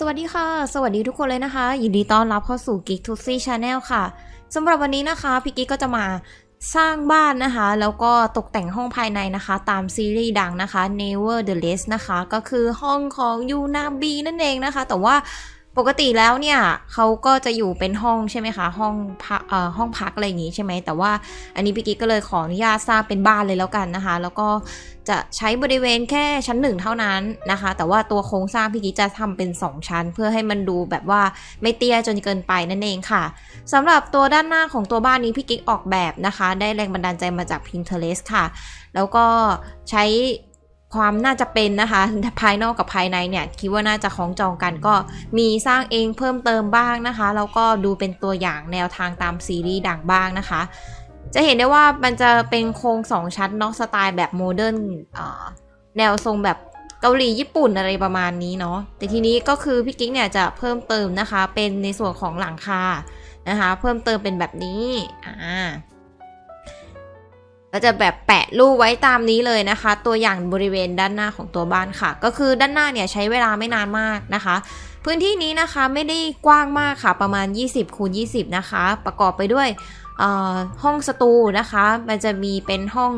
สวัสดีค่ะ สวัสดีทุกคนเลยนะคะ ยินดีต้อนรับเข้าสู่ Geek t u s y Channel ค่ะสำหรับวันนี้นะคะพี่กิ๊กก็จะมาสร้างบ้านนะคะ แล้วก็ตกแต่งห้องภายในนะคะ ตามซีรีส์ดังนะคะ Never the Less นะคะ ก็คือห้องของยูนาบีนั่นเองนะคะ แต่ว่าปกติแล้วเนี่ยเขาก็จะอยู่เป็นห้องใช่ไหมคะ ห้องพักเอ่อห้องพักอะไรอย่างงี้ใช่ไหมแต่ว่าอันนี้พี่กิ๊กก็เลยขออนุญาตสร้างเป็นบ้านเลยแล้วกันนะคะ แล้วก็ จะใช้บริเวณแค่ชั้นหนึ่งเท่านั้นนะคะ แต่ว่าตัวโครงสร้างพี่กิ๊กจะทำเป็น 2 ชั้น เพื่อให้มันดูแบบว่าไม่เตี้ยจนเกินไปนั่นเองค่ะสำหรับตัวด้านหน้าของตัวบ้านนี้พี่กิ๊กออกแบบนะคะ ได้แรงบันดาลใจมาจาก Pinterest ค่ะ แล้วก็ใช้ความน่าจะเป็นนะคะภายนอกกับภายในเนี่ยคิดว่าน่าจะคล้องจองกันก็มีสร้างเองเพิ่มเติมบ้างนะคะ แล้วก็ดูเป็นตัวอย่างแนวทางตามซีรีส์ดังบ้างนะคะ จะเห็นได้ว่ามันจะเป็นโครงสองชั้นเนาะสไตล์แบบโมเดิร์นแนวทรงแบบเกาหลีญี่ปุ่นอะไรประมาณนี้เนาะแต่ทีนี้ก็คือพี่กิ๊กเนี่ยจะเพิ่มเติมนะคะ เป็นในส่วนของหลังคานะคะ เพิ่มเติมเป็นแบบนี้อ่าก็จะแบบแปะรูปไว้ตามนี้เลยนะคะ ตัวอย่างบริเวณด้านหน้าของตัวบ้านค่ะ ก็คือด้านหน้าเนี่ยใช้เวลาไม่นานมากนะคะ พื้นที่นี้นะคะไม่ได้กว้างมากค่ะประมาณ 20คูณ20 นะคะ ประกอบไปด้วย ห้องสตูนะคะ มันจะมีเป็นห้อง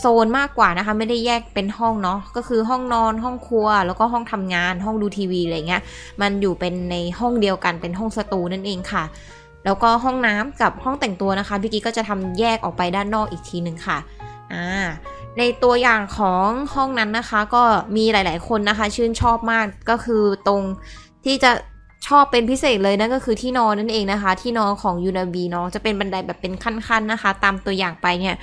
โซนมากกว่านะคะ ไม่ได้แยกเป็นห้องเนาะก็คือห้องนอนห้องครัว แล้วก็ห้องทำงานห้องดูทีวีอะไรเงี้ยมันอยู่เป็นในห้องเดียวกันเป็นห้องสตูนั่นเองค่ะ แล้วก็ห้องน้ำกับห้องแต่งตัวนะคะพี่กิ๊กก็จะทำแยกออกไปด้านนอกอีกทีหนึ่งค่ะอ่าในตัวอย่างของห้องนั้นนะคะ ก็มีหลาย ๆ คนนะคะ ชื่นชอบมากก็คือตรงที่จะ ชอบเป็นพิเศษเลยนั่นก็คือที่นอนนั่นเองนะคะ ที่นอนของยูนาบีเนาะจะเป็นบันไดแบบเป็นขั้นๆนะคะ ตามตัวอย่างไปเนี่ย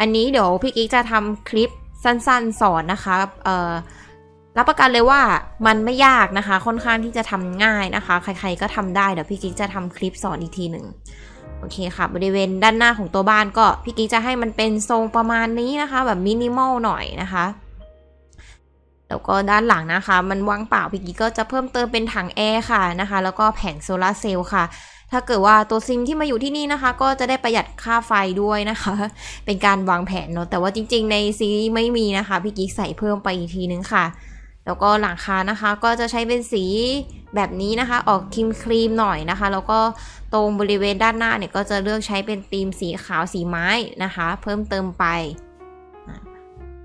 อันนี้เดี๋ยวพี่กิ๊กจะทำคลิปสั้นๆสอนนะคะเอ่อรับประกันเลยว่ามันไม่ยากนะคะ ค่อนข้างที่จะทำง่ายนะคะ ใคร ๆก็ทำได้เดี๋ยวพี่กิ๊กจะทำคลิปสอนอีกทีหนึ่งโอเคค่ะ บริเวณด้านหน้าของตัวบ้านก็พี่กิ๊กจะให้มันเป็นทรงประมาณนี้นะคะ แบบมินิมอลหน่อยนะคะ แล้วก็ด้านหลังนะคะ มันว่างเปล่าพี่กิ๊กก็จะเพิ่มเติมเป็นถังแอร์ค่ะนะคะ แล้วก็แผงโซลาร์เซลล์ค่ะ ถ้าเกิดว่าตัวซิมที่มาอยู่ที่นี่นะคะ ก็จะได้ประหยัดค่าไฟด้วยนะคะ เป็นการวางแผนเนาะแต่ว่าจริง ๆ ในซีรีส์ไม่มีนะคะพี่กิ๊กใส่เพิ่มไปอีกทีนึงค่ะ แล้วก็หลังคานะคะ ก็จะใช้เป็นสีแบบนี้นะคะ ออกครีมครีมๆหน่อยนะคะ แล้วก็ตรงบริเวณด้านหน้าเนี่ยก็จะเลือกใช้เป็นธีมสีขาวสีไม้นะคะ เพิ่มเติมไป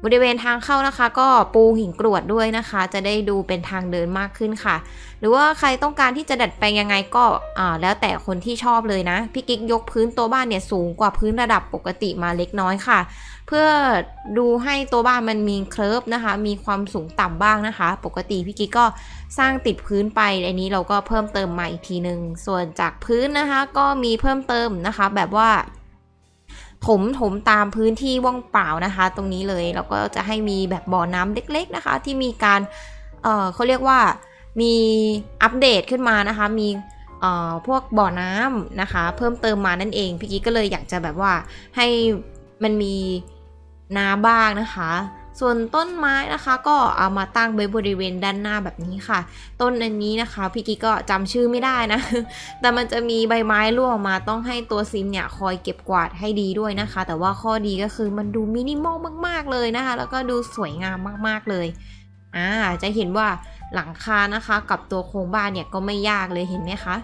บริเวณทางเข้านะคะ ก็ปูหินกรวดด้วยนะคะ จะได้ดูเป็นทางเดินมากขึ้นค่ะ หรือว่าใครต้องการที่จะดัดแปลงยังไงก็อ่าแล้วแต่คนที่ชอบเลยนะพี่กิ๊กยกพื้นตัวบ้านเนี่ยสูงกว่าพื้นระดับปกติมาเล็กน้อยค่ะ เพื่อดูให้ตัวบ้านมันมีเคลิร์ฟนะคะ มีความสูงต่ำบ้างนะคะ ปกติพี่กิ๊กก็สร้างติดพื้นไปอันนี้เราก็เพิ่มเติมมาอีกทีหนึ่งส่วนจากพื้นนะคะ ก็มีเพิ่มเติมนะคะ แบบว่า ถมถมตามพื้นที่ว่างเปล่านะคะ ตรงนี้เลยแล้วก็จะให้มีแบบบ่อน้ำเล็ก ๆนะคะ ที่มีการเออเขาเรียกว่ามีอัปเดตขึ้นมานะคะ มีเอ่อพวกบ่อน้ำนะคะ เพิ่มเติมมานั่นเองพี่กิ๊กก็เลยอยากจะแบบว่าให้มันมีน้ำบ้างนะคะ ส่วนต้นไม้นะคะ ก็เอามาตั้งไว้บริเวณด้านหน้าแบบนี้ค่ะ ต้นอันนี้นะคะพี่กิ๊กก็จำชื่อไม่ได้นะ แต่มันจะมีใบไม้ร่วงออกมาต้องให้ตัวซิมเนี่ยคอยเก็บกวาดให้ดีด้วยนะคะ แต่ว่าข้อดีก็คือมันดูมินิมอลมาก ๆเลยนะคะ แล้วก็ดูสวยงามมากๆเลยอ่าจะเห็นว่าหลังคานะคะ กับตัวโครงบ้านเนี่ยก็ไม่ยากเลยเห็นไหมคะ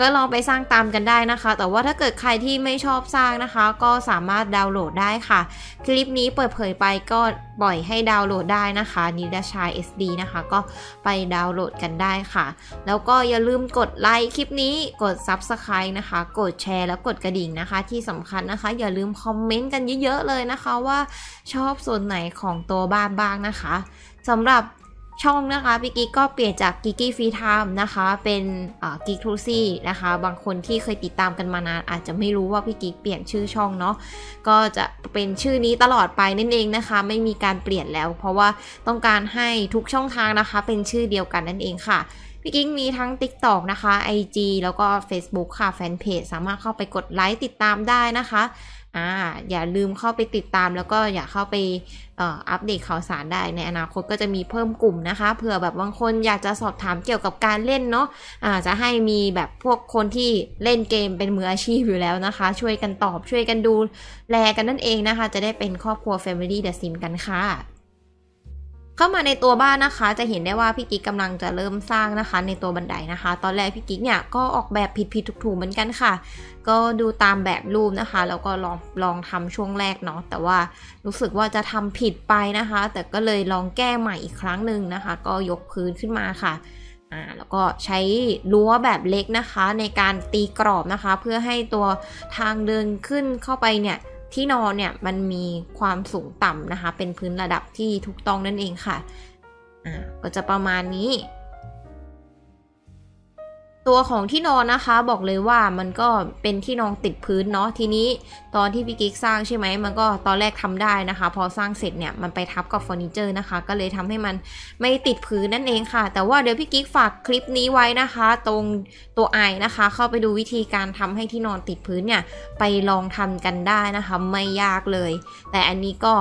ก็ลองไปสร้างตามกันได้นะคะ แต่ว่าถ้าเกิดใครที่ไม่ชอบสร้างนะคะ ก็สามารถดาวน์โหลดได้ค่ะ คลิปนี้เปิดเผยไปก็ปล่อยให้ดาวน์โหลดได้นะคะนิดาชาย SD นะคะ ก็ไปดาวน์โหลดกันได้ค่ะ แล้วก็อย่าลืมกดไลค์คลิปนี้กด Subscribe นะคะ กดแชร์แล้วกดกระดิ่งนะคะ ที่สำคัญนะคะ อย่าลืมคอมเมนต์กันเยอะๆเลยนะคะว่าชอบส่วนไหนของตัวบ้านบ้างนะคะสำหรับ ช่องนะคะพี่กิ๊กก็เปลี่ยนจากกิกกี้ฟรีไทม์นะคะ เป็นกิกทูซี่นะคะ บางคนที่เคยติดตามกันมานาน อาจจะไม่รู้ว่าพี่กิ๊กเปลี่ยนชื่อช่องเนาะก็จะเป็นชื่อนี้ตลอดไปนั่นเองนะคะ ไม่มีการเปลี่ยนแล้ว เพราะว่าต้องการให้ทุกช่องทางนะคะ เป็นชื่อเดียวกันนั่นเองค่ะพี่กิ๊กมีทั้ง TikTok นะคะ IG แล้วก็ Facebook ค่ะแฟนเพจสามารถเข้าไปกดไลค์ติดตามได้นะคะ อ่าอย่าลืมเข้าไปติดตามแล้วก็อย่าเข้าไปอัปเดตข่าวสารได้ในอนาคตก็จะมีเพิ่มกลุ่มนะคะเผื่อแบบบางคนอยากจะสอบถามเกี่ยวกับการเล่นเนาะอ่าจะให้มีแบบพวกคนที่เล่นเกมเป็นมืออาชีพอยู่แล้วนะคะ ช่วยกันตอบช่วยกันดูแลกันนั่นเองนะคะ จะได้เป็นครอบครัว Family The Sim กันค่ะ เข้ามาในตัวบ้านนะคะ จะเห็นได้ว่าพี่กิ๊กกำลังจะเริ่มสร้างนะคะ ในตัวบันไดนะคะ ตอนแรกพี่กิ๊กเนี่ยก็ออกแบบผิดผิดถูกๆเหมือนกันค่ะ ก็ดูตามแบบรูปนะคะ แล้วก็ลองลองทำช่วงแรกเนาะแต่ว่ารู้สึกว่าจะทำผิดไปนะคะ แต่ก็เลยลองแก้ใหม่อีกครั้งหนึ่งนะคะ ก็ยกพื้นขึ้นมาค่ะอ่าแล้วก็ใช้รั้วแบบเล็กนะคะ ในการตีกรอบนะคะ เพื่อให้ตัวทางเดินขึ้นเข้าไปเนี่ย ที่นอนเนี่ยมันมีความสูงต่ำนะคะ เป็นพื้นระดับที่ถูกต้องนั่นเองค่ะ อ่า ก็จะประมาณนี้ ตัวของที่นอนนะคะบอกเลยว่ามันก็เป็นที่นอนติดพื้นเนาะทีนี้ตอนที่พี่กิ๊กสร้างใช่ไหมมันก็ตอนแรกทำได้นะคะ พอสร้างเสร็จเนี่ยมันไปทับกับเฟอร์นิเจอร์นะคะ ก็เลยทำให้มันไม่ติดพื้นนั่นเองค่ะ แต่ว่าเดี๋ยวพี่กิ๊กฝากคลิปนี้ไว้นะคะ ตรงตัวไอนะคะ เข้าไปดูวิธีการทำให้ที่นอนติดพื้นเนี่ยไปลองทำกันได้นะคะ ไม่ยากเลย แต่อันนี้ก็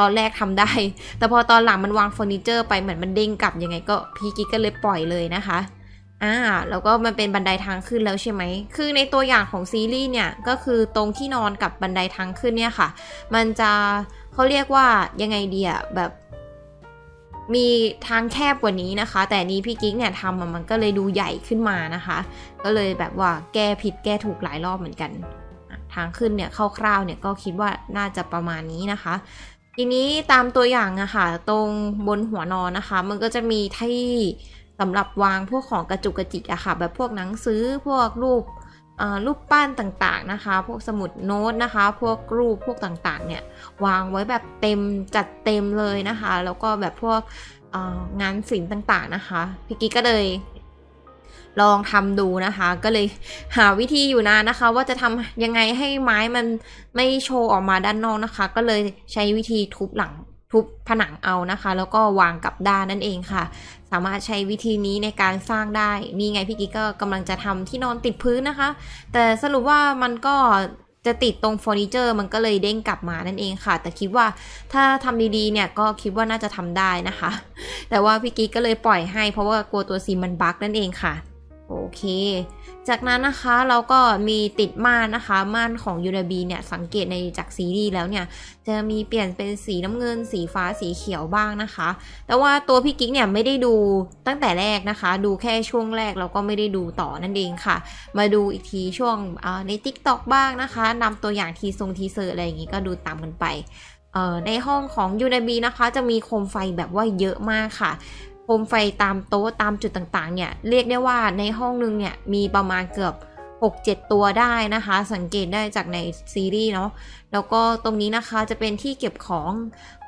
ตอนแรกทำได้ แต่พอตอนหลังมันวางเฟอร์นิเจอร์ไปเหมือนมันเด้งกลับยังไงก็พี่กิ๊กก็เลยปล่อยเลยนะคะ อ่าแล้วก็มันเป็นบันไดทางขึ้นแล้วใช่ไหม คือในตัวอย่างของซีรีส์เนี่ย ก็คือตรงที่นอนกับบันไดทางขึ้นเนี่ยค่ะ มันจะเขาเรียกว่ายังไงเดีอะแบบมีทางแคบกว่านี้นะคะ แต่นี้พี่กิ๊กเนี่ยทำมันก็เลยดูใหญ่ขึ้นมานะคะ ก็เลยแบบว่าแก้ผิดแก้ถูกหลายรอบเหมือนกัน ทางขึ้นเนี่ยคร่าวๆเนี่ยก็คิดว่าน่าจะประมาณนี้นะคะ ทีนี้ตามตัวอย่างอะค่ะตรงบนหัวนอนนะคะ มันก็จะมีที่ สำหรับวางพวกของกระจุกกระจิกอะค่ะ แบบพวกหนังสือพวกรูปรูปปั้นต่างๆนะคะ พวกสมุดโน้ตนะคะ พวกรูปพวกต่างๆเนี่ยวางไว้แบบเต็มจัดเต็มเลยนะคะ แล้วก็แบบพวกงานศิลป์ต่างๆนะคะพี่กิ๊กก็เลยลองทำดูนะคะ ก็เลยหาวิธีอยู่นานนะคะ ว่าจะทำยังไงให้ไม้มันไม่โชว์ออกมาด้านนอกนะคะ ก็เลยใช้วิธีทุบหลัง ทุบผนังเอานะคะ แล้วก็วางกับด้านนั่นเองค่ะ สามารถใช้วิธีนี้ในการสร้างได้นี่ไงพี่กิ๊กก็กำลังจะทำที่นอนติดพื้นนะคะ แต่สรุปว่ามันก็จะติดตรงเฟอร์นิเจอร์มันก็เลยเด้งกลับมานั่นเองค่ะ แต่คิดว่าถ้าทำดีๆเนี่ยก็คิดว่าน่าจะทำได้นะคะ แต่ว่าพี่กิ๊กก็เลยปล่อยให้เพราะว่ากลัวตัวซีมันบั๊กนั่นเองค่ะ โอเค จากนั้นนะคะเราก็มีติดม่านนะคะ ม่านของยู a บีเนี่ย สังเกตในจากซีรีส์แล้วเนี่ย จะมีเปลี่ยนเป็นสีน้ำเงิน สีฟ้าสีเขียวบ้างนะคะ แต่ว่าตัวพี่กิ๊กเนี่ยไม่ได้ดูตั้งแต่แรกนะคะ ดูแค่ช่วงแรกแล้วก็ไม่ได้ดูต่อนั่นเองค่ะ มาดูอีกทีช่วงใน t ิ k t o k บ้างนะคะนำตัวอย่างทีทรงทีเซอร์อะไรอย่างงี้ก็ดูตามกันไปในห้องของยู a บีนะคะ จะมีโคมไฟแบบว่าเยอะมากค่ะ โคมไฟตามโต๊ะตามจุดต่างๆ เนี่ย เรียกได้ว่าในห้องนึงเนี่ย มีประมาณเกือบ 6-7 ตัวได้นะคะ สังเกตได้จากในซีรีส์เนาะแล้วก็ตรงนี้นะคะจะเป็นที่เก็บของ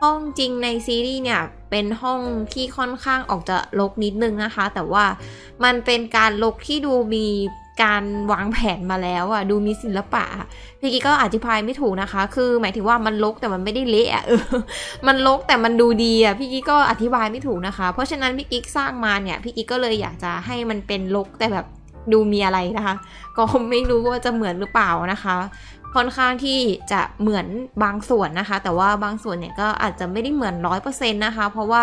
ห้องจริงในซีรีส์เนี่ย เป็นห้องที่ค่อนข้างออกจะรกนิดนึงนะคะ แต่ว่ามันเป็นการรกที่ดูมี การวางแผนมาแล้วอะดูมีศิลปะพี่กิ๊กก็อธิบายไม่ถูกนะคะ คือ หมายถึงว่ามันรกแต่มันไม่ได้เละอะเออมันรกแต่มันดูดีอะพี่กิ๊กก็อธิบายไม่ถูกนะคะ เพราะฉะนั้นพี่กิ๊กสร้างมาเนี่ยพี่กิ๊กก็เลยอยากจะให้มันเป็นรกแต่แบบดูมีอะไรนะคะ ก็ไม่รู้ว่าจะเหมือนหรือเปล่านะคะค่อนข้างที่จะเหมือนบางส่วนนะคะ แต่ว่าบางส่วนเนี่ยก็อาจจะไม่ได้เหมือนร้อยเปอร์เซ็นต์นะคะ เพราะว่า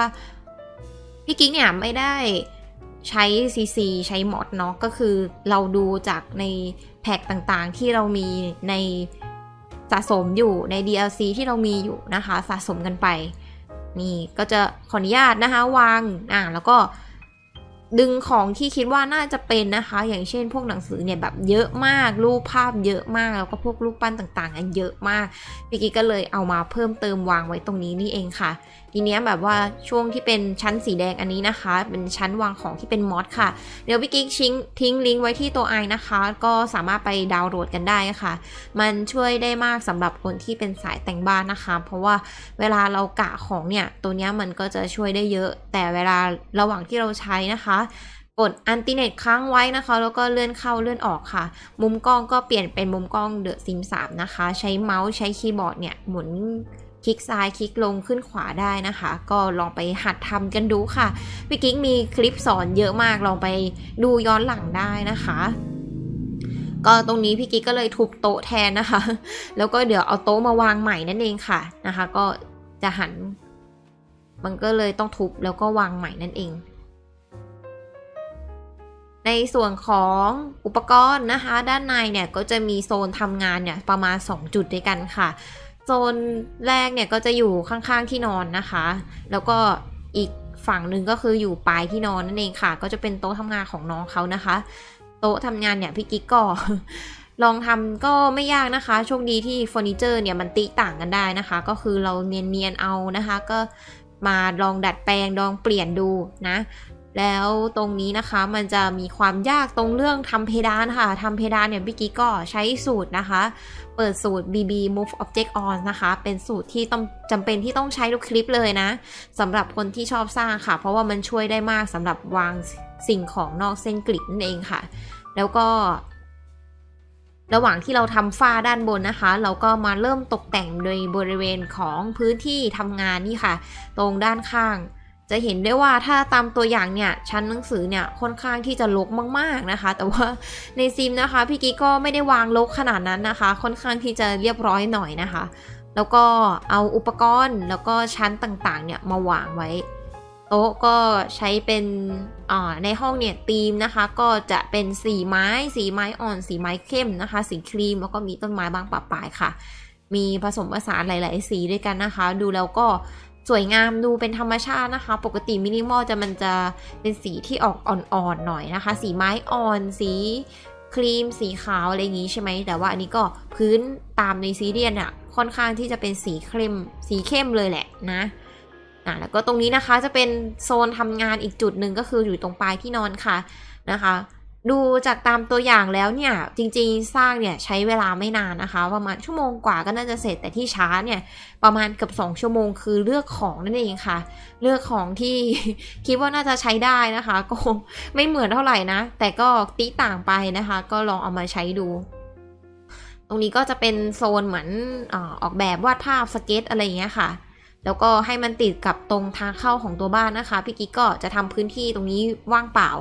พี่กิ๊กเนี่ยไม่ได้ ใช้ CC ใช้มอดเนาะก็คือเราดูจากในแพ็กต่างๆ ที่เรามีในสะสมอยู่ใน DLC ที่เรามีอยู่นะคะ สะสมกันไป นี่ก็จะขออนุญาตนะคะวางอ่าแล้วก็ดึงของที่คิดว่าน่าจะเป็นนะคะ อย่างเช่นพวกหนังสือเนี่ยแบบเยอะมากรูปภาพเยอะมาก แล้วก็พวกรูปปั้นต่างๆเนี่ยเยอะมากพี่กิ๊กก็เลยเอามาเพิ่มเติมวางไว้ตรงนี้นี่เองค่ะ ทีเนี้ยแบบว่าช่วงที่เป็นชั้นสีแดงอันนี้นะคะ เป็นชั้นวางของที่เป็นมอดค่ะ เดี๋ยวพี่กิ๊กทิ้งทิ้งลิงก์ไว้ที่ตัวไอนะคะ ก็สามารถไปดาวน์โหลดกันได้ค่ะ มันช่วยได้มากสำหรับคนที่เป็นสายแต่งบ้านนะคะ เพราะว่าเวลาเรากะของเนี่ยตัวเนี้ยมันก็จะช่วยได้เยอะ แต่เวลาระหว่างที่เราใช้นะคะกดอันติเน็ตค้างไว้นะคะ แล้วก็เลื่อนเข้าเลื่อนออกค่ะ มุมกล้องก็เปลี่ยนเป็นมุมกล้องเดอะซิม3นะคะ ใช้เมาส์ใช้คีย์บอร์ดเนี่ยหมุน คลิกซ้ายคลิกลงขึ้นขวาได้นะคะ ก็ลองไปหัดทำกันดูค่ะพี่กิ๊กมีคลิปสอนเยอะมากลองไปดูย้อนหลังได้นะคะก็ตรงนี้พี่กิ๊กก็เลยทุบโต๊ะแทนนะคะ แล้วก็เดี๋ยวเอาโต๊ะมาวางใหม่นั่นเองค่ะนะคะ ก็จะหัน มันก็เลยต้องทุบแล้วก็วางใหม่นั่นเอง ในส่วนของอุปกรณ์นะคะ ด้านในเนี่ยก็จะมีโซนทำงานเนี่ยประมาณ 2 จุดด้วยกันค่ะ โซนแรกเนี่ยก็จะอยู่ข้างๆที่นอนนะคะ แล้วก็อีกฝั่งหนึ่งก็คืออยู่ปลายที่นอนนั่นเองค่ะ ก็จะเป็นโต๊ะทำงานของน้องเขานะคะ โต๊ะทำงานเนี่ยพี่กิ๊กก็ลองทำก็ไม่ยากนะคะ โชคดีที่เฟอร์นิเจอร์เนี่ยมันติต่างกันได้นะคะ ก็คือเราเนียนๆเอานะคะ ก็มาลองดัดแปลงลองเปลี่ยนดูนะ แล้วตรงนี้นะคะมันจะมีความยากตรงเรื่องทำเพดานค่ะทำเพดานเนี่ยพี่กิ๊กก็ใช้สูตรนะคะ เปิดสูตร BB Move Object On นะคะ เป็นสูตรที่ต้องจำเป็นที่ต้องใช้ทุกคลิปเลยนะสำหรับคนที่ชอบสร้างค่ะ เพราะว่ามันช่วยได้มากสำหรับวางสิ่งของนอกเส้นกริดนั่นเองค่ะ แล้วก็ ระหว่างที่เราทำฝ้าด้านบนนะคะ เราก็มาเริ่มตกแต่งโดยบริเวณของพื้นที่ทำงานนี่ค่ะ ตรงด้านข้าง จะเห็นได้ว่าถ้าตามตัวอย่างเนี่ยชั้นหนังสือเนี่ยค่อนข้างที่จะรกมากๆนะคะ แต่ว่าในซิมนะคะพี่กิ๊กก็ไม่ได้วางรกขนาดนั้นนะคะ ค่อนข้างที่จะเรียบร้อยหน่อยนะคะ แล้วก็เอาอุปกรณ์แล้วก็ชั้นต่างๆเนี่ยมาวางไว้ โต๊ะก็ใช้เป็นอ่าในห้องเนี่ยธีมนะคะ ก็จะเป็นสีไม้ สีไม้อ่อน สีไม้เข้มนะคะ สีครีมแล้วก็มีต้นไม้บางปะปายค่ะ มีผสมผสานหลาย ๆ สีด้วยกันนะคะ ดูแล้วก็ สวยงามดูเป็นธรรมชาตินะคะ ปกติมินิมอลจะมันจะเป็นสีที่ออกอ่อนๆหน่อยนะคะ สีไม้อ่อนสีครีมสีขาวอะไรอย่างนี้ใช่ไหม แต่ว่าอันนี้ก็พื้นตามในซีเรียนอะค่อนข้างที่จะเป็นสีเข้ม สีเข้มเลยแหละนะอะแล้วก็ตรงนี้นะคะจะเป็นโซนทำงานอีกจุดหนึ่งก็คืออยู่ตรงปลายที่นอนค่ะนะคะ ดูจากตามตัวอย่างแล้วเนี่ย จริงๆ สร้างเนี่ยใช้เวลาไม่นานนะคะ ประมาณชั่วโมงกว่าก็น่าจะเสร็จแต่ที่ช้าเนี่ย ประมาณเกือบ2 ชั่วโมงคือเลือกของนั่นเองค่ะ เลือกของที่คิดว่าน่าจะใช้ได้นะคะ ก็ไม่เหมือนเท่าไหร่นะ แต่ก็ติต่างไปนะคะ ก็ลองเอามาใช้ดูตรงนี้ก็จะเป็นโซนเหมือนออกแบบวาดภาพสเก็ตอะไรอย่างเงี้ยค่ะ แล้วก็ให้มันติดกับตรงทางเข้าของตัวบ้านนะคะ พี่กิ๊กก็จะทำพื้นที่ตรงนี้ว่างเปล่า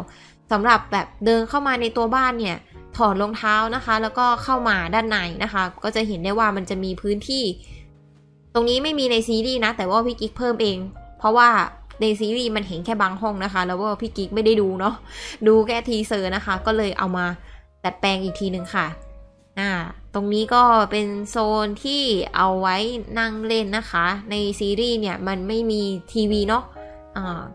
สำหรับแบบเดินเข้ามาในตัวบ้านเนี่ยถอดรองเท้านะคะ แล้วก็เข้ามาด้านในนะคะ ก็จะเห็นได้ว่ามันจะมีพื้นที่ ตรงนี้ไม่มีในซีรีส์นะ แต่ว่าพี่กิ๊กเพิ่มเอง เพราะว่าในซีรีส์มันเห็นแค่บางห้องนะคะ แล้วว่าพี่กิ๊กไม่ได้ดูเนาะดูแค่ทีเซอร์นะคะ ก็เลยเอามาดัดแปลงอีกทีหนึ่งค่ะอ่าตรงนี้ก็เป็นโซนที่เอาไว้นั่งเล่นนะคะ ในซีรีส์เนี่ยมันไม่มีทีวีเนาะ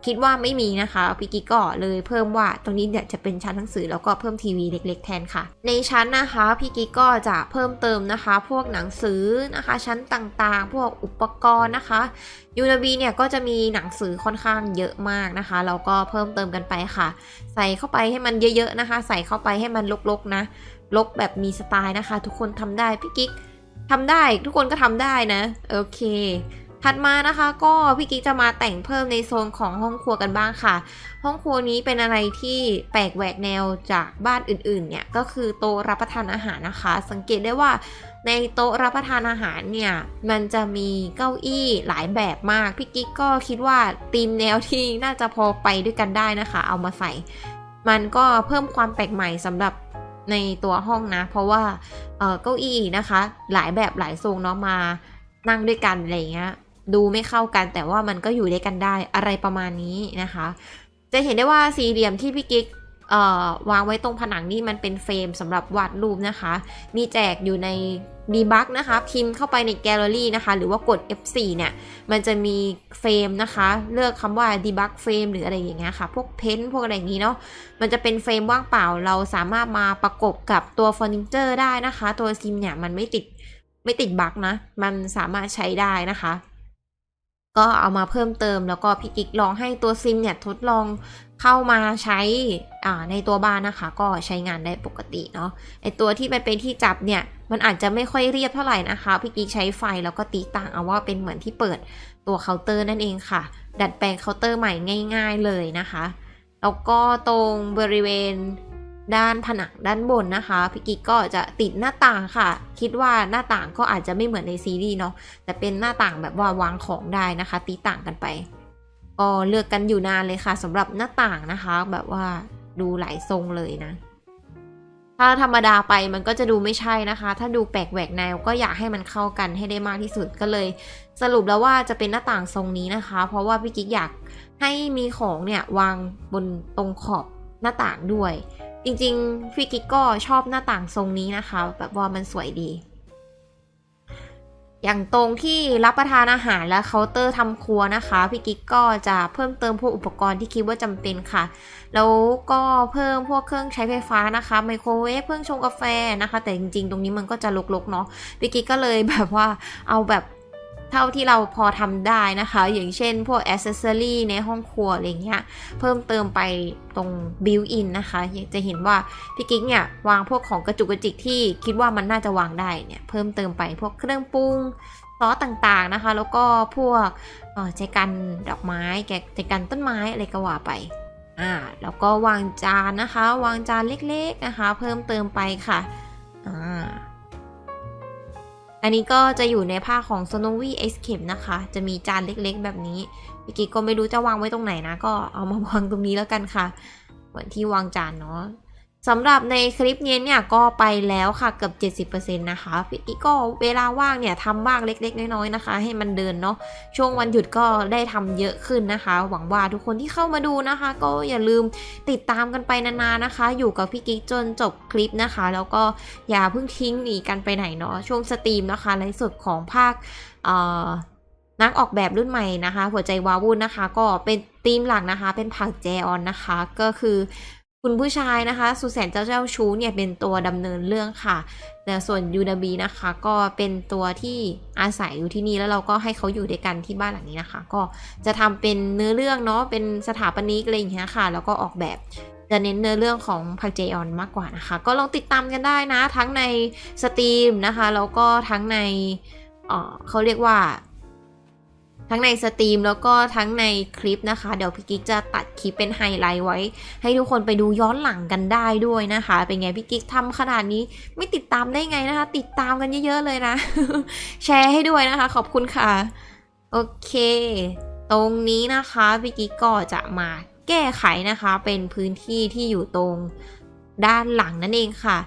คิดว่าไม่มีนะคะพี่กิ๊กก็เลยเพิ่มว่าตรงนี้เนี่ยจะเป็นชั้นหนังสือแล้วก็เพิ่มทีวีเล็ก ๆ แทนค่ะ ในชั้นนะคะพี่กิ๊กก็จะเพิ่มเติมนะคะ พวกหนังสือนะคะ ชั้นต่างๆ พวกอุปกรณ์นะคะยูนบีเนี่ยก็จะมีหนังสือค่อนข้างเยอะมากนะคะเราก็เพิ่มเติมกันไปค่ะ ใส่เข้าไปให้มันเยอะๆนะคะ ใส่เข้าไปให้มันลกๆนะลกแบบมีสไตล์นะคะ ทุกคนทำได้พี่กิ๊กทำได้ทุกคนก็ทำได้นะ โอเค ถัดมานะคะก็พี่กิ๊กจะมาแต่งเพิ่มในโซนของห้องครัวกันบ้างค่ะ ห้องครัวนี้เป็นอะไรที่แปลกแหวกแนวจากบ้านอื่นๆเนี่ยก็คือโต๊ะรับประทานอาหารนะคะ สังเกตได้ว่าในโต๊ะรับประทานอาหารเนี่ยมันจะมีเก้าอี้หลายแบบมากพี่กิ๊กก็คิดว่าธีมแนวที่น่าจะพอไปด้วยกันได้นะคะ เอามาใส่ มันก็เพิ่มความแปลกใหม่สำหรับในตัวห้องนะ เพราะว่าเออเก้าอี้นะคะ หลายแบบหลายทรงเนาะมานั่งด้วยกันอะไรเงี้ย ดูไม่เข้ากันแต่ว่ามันก็อยู่ด้วยกันได้อะไรประมาณนี้นะคะ จะเห็นได้ว่าสี่เหลี่ยมที่พี่กิ๊กวางไว้ตรงผนังนี่มันเป็นเฟรมสำหรับวาดรูปนะคะ มีแจกอยู่ในดีบักนะคะ พิมพ์เข้าไปในแกลเลอรี่นะคะ หรือว่ากด F4 เนี่ย มันจะมีเฟรมนะคะ เลือกคำว่า debug frame หรืออะไรอย่างเงี้ยค่ะ พวกเพ้นพวกอะไรอย่างงี้เนาะ มันจะเป็นเฟรมว่างเปล่า เราสามารถมาประกบกับตัวเฟอร์นิเจอร์ได้นะคะ ตัวซิมเนี่ยมันไม่ติดไม่ติดบั๊กนะ มันสามารถใช้ได้นะคะ ก็เอามาเพิ่มเติมแล้วก็พี่กิ๊กลองให้ตัวซิมเนี่ยทดลองเข้ามาใช้อ่าในตัวบ้านนะคะ ก็ใช้งานได้ปกติเนาะไอตัวที่มันเป็นที่จับเนี่ยมันอาจจะไม่ค่อยเรียบเท่าไหร่นะคะพี่กิ๊กใช้ไฟแล้วก็ตีต่างเอาว่าเป็นเหมือนที่เปิดตัวเคาน์เตอร์นั่นเองค่ะ ดัดแปลงเคาน์เตอร์ใหม่ง่าย ๆเลยนะคะ แล้วก็ตรงบริเวณ ด้านผนังด้านบนนะคะพี่กิ๊กก็จะติดหน้าต่างค่ะ คิดว่าหน้าต่างก็อาจจะไม่เหมือนในซีรีส์เนาะแต่เป็นหน้าต่างแบบว่าวางของได้นะคะ ตีต่างกันไปก็เลือกกันอยู่นานเลยค่ะสำหรับหน้าต่างนะคะ แบบว่าดูหลายทรงเลยนะ ถ้าธรรมดาไปมันก็จะดูไม่ใช่นะคะ ถ้าดูแปลกแหวกแนวก็อยากให้มันเข้ากันให้ได้มากที่สุดก็เลย สรุปแล้วว่าจะเป็นหน้าต่างทรงนี้นะคะ เพราะว่าพี่กิ๊กอยากให้มีของเนี่ยวางบนตรงขอบหน้าต่างด้วย จริงๆพี่กิ๊กก็ชอบหน้าต่างทรงนี้นะคะ แบบว่ามันสวยดี อย่างตรงที่รับประทานอาหารและเคาน์เตอร์ทำครัวนะคะ พี่กิ๊กก็จะเพิ่มเติมพวกอุปกรณ์ที่คิดว่าจำเป็นค่ะ แล้วก็เพิ่มพวกเครื่องใช้ไฟฟ้านะคะ ไมโครเวฟเครื่องชงกาแฟนะคะ แต่จริงๆ ตรงนี้มันก็จะลกๆเนาะพี่กิ๊กก็เลยแบบว่าเอาแบบ เท่าที่เราพอทำได้นะคะ อย่างเช่นพวกอ c เซสซอรี่ในห้องครัวอะไรเงี้ย เพิ่มเติมไปตรงบิวอินนะคะจะเห็นว่าพี่กิ๊กเนี่ยวางพวกของกระจุกกระจิกที่คิดว่ามันน่าจะวางได้เนี่ยเพิ่มเติมไปพวกเครื่องปรุงซอสต่างๆนะคะ แล้วก็พวกเอ่อใจกันดอกไม้แกใจกันต้นไม้อะไรก็ว่าไปอ่าแล้วก็วางจานนะคะ วางจานเล็กๆนะคะ เพิ่มเติมไปค่ะอ่า อันนี้ก็จะอยู่ในผ้าของ Snowy Escape นะคะ จะมีจานเล็กๆ แบบนี้พี่กิ๊กก็ไม่รู้จะวางไว้ตรงไหนนะ ก็เอามาวางตรงนี้แล้วกันค่ะเหมือนที่วางจานเนาะ สำหรับในคลิปนี้เนี่ยก็ไปแล้วค่ะเกือบ70%นะคะพี่กิ๊กก็เวลาว่างเนี่ยทำบ้างเล็ก ๆ น้อยๆนะคะ ให้มันเดินเนาะช่วงวันหยุดก็ได้ทำเยอะขึ้นนะคะ หวังว่าทุกคนที่เข้ามาดูนะคะ ก็อย่าลืมติดตามกันไปนานๆนะคะ อยู่กับพี่กิ๊กจนจบคลิปนะคะ แล้วก็อย่าเพิ่งทิ้งหนีกันไปไหนเนาะช่วงสตรีมนะคะในส่วนของภาคเอ่อนักออกแบบรุ่นใหม่นะคะ หัวใจวาวุ่นนะคะ ก็เป็นธีมหลักนะคะ เป็นผักแจออนนะคะ ก็คือ คุณผู้ชายนะคะ สุแสนเจ้าเจ้าชู้เนี่ยเป็นตัวดำเนินเรื่องค่ะ แต่ส่วนยูนาบีนะคะก็เป็นตัวที่อาศัยอยู่ที่นี่แล้วเราก็ให้เขาอยู่ด้วยกันที่บ้านหลังนี้นะคะ ก็จะทำเป็นเนื้อเรื่องเนาะเป็นสถาปนิกอะไรอย่างเงี้ยค่ะ แล้วก็ออกแบบจะเน้นเนื้อเรื่องของพักเจออนมากกว่านะคะ ก็ลองติดตามกันได้นะ ทั้งในสตรีมนะคะแล้วก็ทั้งในเออเขาเรียกว่า ทั้งในสตรีมแล้วก็ทั้งในคลิปนะคะ เดี๋ยวพี่กิ๊กจะตัดคลิปเป็นไฮไลท์ไว้ ให้ทุกคนไปดูย้อนหลังกันได้ด้วยนะคะ เป็นไงพี่กิ๊กทำขนาดนี้ไม่ติดตามได้ไงนะคะ ติดตามกันเยอะๆเลยนะ แชร์ให้ด้วยนะคะ ขอบคุณค่ะ โอเค ตรงนี้นะคะพี่กิ๊กก็จะมาแก้ไขนะคะ เป็นพื้นที่ที่อยู่ตรงด้านหลังนั่นเองค่ะ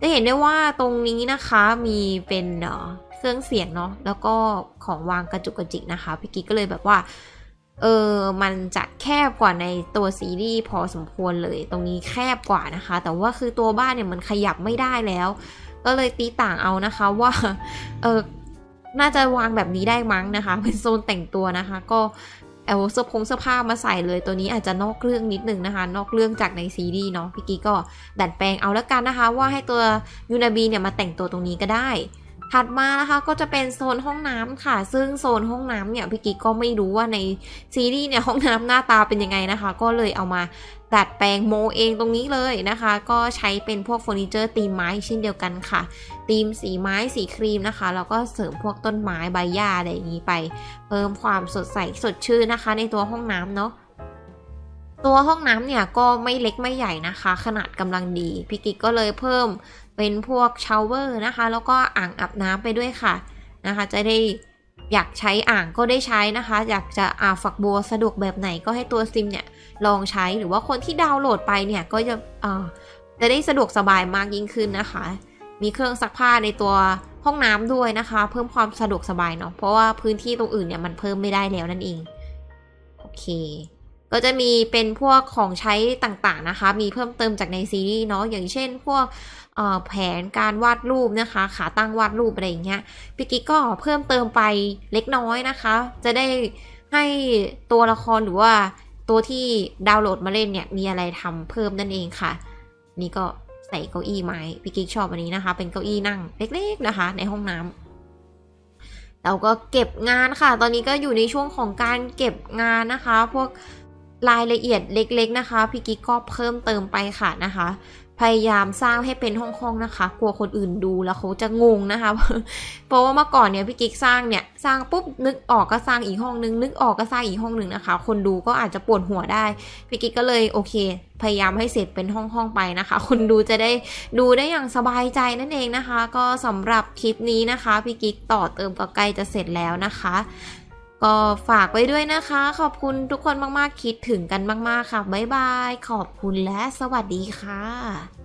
จะเห็นได้ว่าตรงนี้นะคะมีเป็นเอ่อ เครื่องเสียงเนาะแล้วก็ของวางกระจุกกระจิกนะคะพี่กิ๊กก็เลยแบบว่าเออมันจะแคบกว่าในตัวซีรีส์พอสมควรเลยตรงนี้แคบกว่านะคะ แต่ว่าคือตัวบ้านเนี่ยมันขยับไม่ได้แล้ว ก็เลยตีต่างเอานะคะว่าเออน่าจะวางแบบนี้ได้มั้งนะคะ เป็นโซนแต่งตัวนะคะ ก็เอาเสื้อผงเสื้อผ้ามาใส่เลยตัวนี้อาจจะนอกเรื่องนิดนึงนะคะ นอกเรื่องจากในซีรีส์เนาะพี่กี้ก็ดัดแปลงเอาแล้วกันนะคะ ว่าให้ตัวยูนาบีเนี่ยมาแต่งตัวตรงนี้ก็ได้ ถัดมานะคะก็จะเป็นโซนห้องน้ำค่ะ ซึ่งโซนห้องน้ำเนี่ยพี่กิ๊กก็ไม่รู้ว่าในซีรีส์เนี่ยห้องน้ำหน้าตาเป็นยังไงนะคะ ก็เลยเอามาดัดแปลงโมเองตรงนี้เลยนะคะ ก็ใช้เป็นพวกเฟอร์นิเจอร์ตีมไม้เช่นเดียวกันค่ะตีมสีไม้สีครีมนะคะ แล้วก็เสริมพวกต้นไม้ใบหญ้าอะไรอย่างนี้ไป เพิ่มความสดใสสดชื่นนะคะ ในตัวห้องน้ำเนาะ ตัวห้องน้ำเนี่ยก็ไม่เล็กไม่ใหญ่นะคะ ขนาดกำลังดีพี่กิ๊กก็เลยเพิ่มเป็นพวกชาวเวอร์นะคะ แล้วก็อ่างอาบน้ำไปด้วยค่ะนะคะ จะได้อยากใช้อ่างก็ได้ใช้นะคะ อยากจะอาฝักบัวสะดวกแบบไหนก็ให้ตัวซิมเนี่ยลองใช้หรือว่าคนที่ดาวน์โหลดไปเนี่ยก็จะจะได้สะดวกสบายมากยิ่งขึ้นนะคะ มีเครื่องซักผ้าในตัวห้องน้ำด้วยนะคะ เพิ่มความสะดวกสบายเนาะเพราะว่าพื้นที่ตรงอื่นเนี่ยมันเพิ่มไม่ได้แล้วนั่นเอง โอเค ก็จะมีเป็นพวกของใช้ต่างๆนะคะ มีเพิ่มเติมจากในซีรีส์เนาะ อย่างเช่นพวกแผนการวาดรูปนะคะ ขาตั้งวาดรูปอะไรอย่างเงี้ยพี่กิ๊กก็เพิ่มเติมไปเล็กน้อยนะคะ จะได้ให้ตัวละครหรือว่าตัวที่ดาวน์โหลดมาเล่นเนี่ย มีอะไรทำเพิ่มนั่นเองค่ะ นี่ก็ใส่เก้าอี้ไม้พี่กิ๊กชอบอันนี้นะคะ เป็นเก้าอี้นั่งเล็กๆนะคะ ในห้องน้ำเราก็เก็บงานค่ะ ตอนนี้ก็อยู่ในช่วงของการเก็บงานนะคะ พวก รายละเอียดเล็กๆนะคะพี่กิ๊กก็เพิ่มเติมไปค่ะนะคะ พยายามสร้างให้เป็นห้องๆนะคะ กลัวคนอื่นดูแล้วเขาจะงงนะคะ เพราะว่าเมื่อก่อนเนี่ยพี่กิ๊กสร้างเนี่ยสร้างปุ๊บนึกออกก็สร้างอีกห้องนึง นึกออกก็สร้างอีกห้องหนึ่งนะคะ คนดูก็อาจจะปวดหัวได้พี่กิ๊กก็เลยโอเค พยายามให้เสร็จเป็นห้องๆไปนะคะ คนดูจะได้ดูได้อย่างสบายใจนั่นเองนะคะ ก็สำหรับคลิปนี้นะคะพี่กิ๊กต่อเติมก็ใกล้จะเสร็จแล้วนะคะ ก็ฝากไว้ด้วยนะคะ ขอบคุณทุกคนมากๆ คิดถึงกันมาก ๆ ค่ะ บ๊ายบาย ขอบคุณและสวัสดีค่ะ